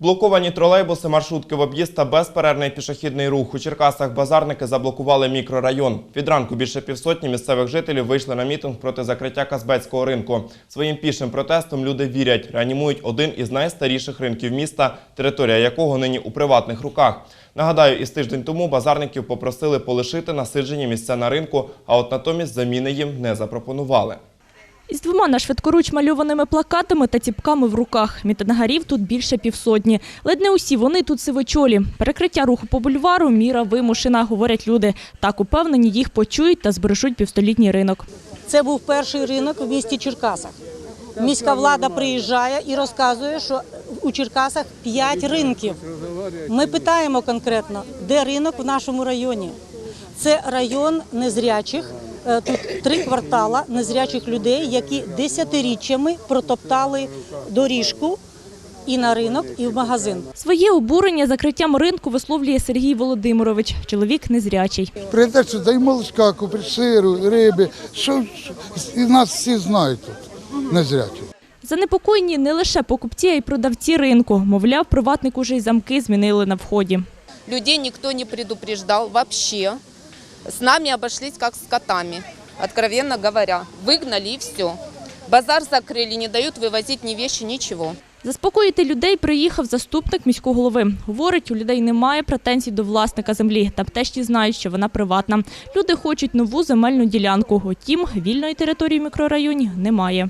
Блоковані тролейбуси, маршрутки в об'їзд та безперервний пішохідний рух. У Черкасах базарники заблокували мікрорайон. Від ранку більше півсотні місцевих жителів вийшли на мітинг проти закриття Казбецького ринку. Своїм пішим протестом люди вірять, реанімують один із найстаріших ринків міста, територія якого нині у приватних руках. Нагадаю, із тиждень тому базарників попросили полишити насиджені місця на ринку, а от натомість заміни їм не запропонували. Із двома на швидкоруч мальованими плакатами та ціпками в руках. Мітингарів тут більше півсотні. Ледь не усі вони тут сивочолі. Перекриття руху по бульвару – міра вимушена, говорять люди. Так упевнені, їх почують та збережуть півстолітній ринок. Це був перший ринок в місті Черкасах. Міська влада приїжджає і розказує, що у Черкасах п'ять ринків. Ми питаємо конкретно, де ринок в нашому районі. Це район незрячих. Е, Тут три квартала незрячих людей, які десятиріччями протоптали доріжку і на ринок, і в магазин. Своє обурення закриттям ринку висловлює Сергій Володимирович. Чоловік незрячий. Прийде сюди і молочка купить, сиру, риби. Що, і нас всі знають тут, незрячі. Занепокоєні не лише покупці, а й продавці ринку. Мовляв, приватник уже й замки змінили на вході. Людей никто не предупреждал вообще. С нами обошлись как с котами, откровенно говоря. Выгнали и все. Базар закрыли, не дают вывозить ни вещи, ничего. Заспокоїти людей приїхав заступник міського голови. Говорить, у людей немає претензій до власника землі. Там теж ті знають, що вона приватна. Люди хочуть нову земельну ділянку. Утім, вільної території в мікрорайоні немає.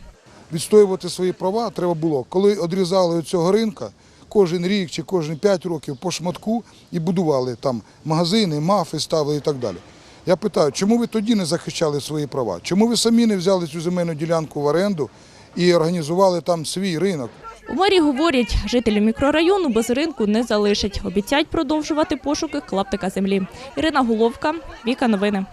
Відстоювати свої права треба було. Коли одрізали цього ринка, кожен рік чи кожен п'ять років по шматку і будували там магазини, мафи ставили і так далі. Я питаю, чому ви тоді не захищали свої права? Чому ви самі не взяли цю земельну ділянку в оренду і організували там свій ринок? У мері говорять, жителі мікрорайону без ринку не залишать. Обіцяють продовжувати пошуки клаптика землі. Ірина Головка, Віка Новини.